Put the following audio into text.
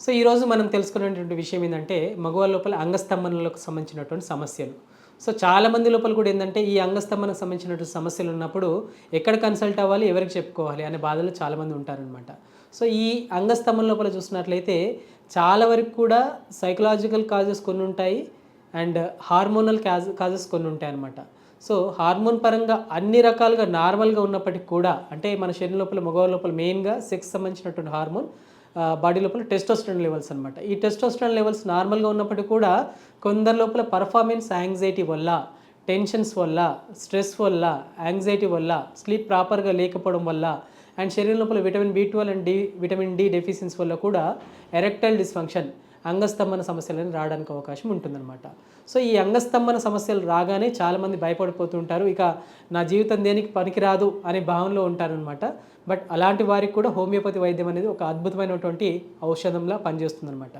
So ఈరోజు మనం తెలుసుకునేటువంటి విషయం ఏంటంటే మగవాళ్ళ లోపల అంగస్తంభనలకు సంబంధించినటువంటి సమస్యలు. సో చాలా మంది లోపల కూడా ఏంటంటే ఈ అంగస్తంభనకు సంబంధించినటువంటి సమస్యలు ఉన్నప్పుడు ఎక్కడ కన్సల్ట్ అవ్వాలి ఎవరికి చెప్పుకోవాలి అనే బాధలు చాలామంది ఉంటారనమాట సో ఈ అంగస్తంభన లోపల చూసినట్లయితే చాలా వరకు కూడా సైకలాజికల్ కాజెస్ కొన్ని ఉంటాయి అండ్ హార్మోనల్ కాజ్ కాజెస్ కొన్ని ఉంటాయి అన్నమాట. సో హార్మోన్ పరంగా అన్ని రకాలుగా నార్మల్గా ఉన్నప్పటికీ కూడా అంటే మన శరీరం లోపల మగవాళ్ళ లోపల మెయిన్గా సెక్స్ సంబంధించినటువంటి హార్మోన్ బాడీ లోపల టెస్టోస్టెరాన్ లెవెల్స్ అనమాట ఈ టెస్టోస్టెరాన్ లెవెల్స్ నార్మల్గా ఉన్నప్పటికీ కూడా కొందరి లోపల పర్ఫార్మెన్స్ యాంగ్జైటీ వల్ల టెన్షన్స్ వల్ల స్ట్రెస్ వల్ల యాంగ్జైటీ వల్ల స్లీప్ ప్రాపర్గా లేకపోవడం వల్ల అండ్ శరీరం లోపల vitamin B twelve and D vitamin D deficiency వల్ల కూడా ఎరెక్టైల్ డిస్ఫంక్షన్ అంగస్తంభన సమస్యలని రావడానికి అవకాశం ఉంటుందన్నమాట. సో ఈ అంగస్తంభన సమస్యలు రాగానే చాలామంది భయపడిపోతుంటారు. ఇక నా జీవితం దేనికి పనికిరాదు అనే భావనలో ఉంటారనమాట బట్ అలాంటి వారికి కూడా హోమియోపతి వైద్యం అనేది ఒక అద్భుతమైనటువంటి ఔషధంలా పనిచేస్తుందన్నమాట.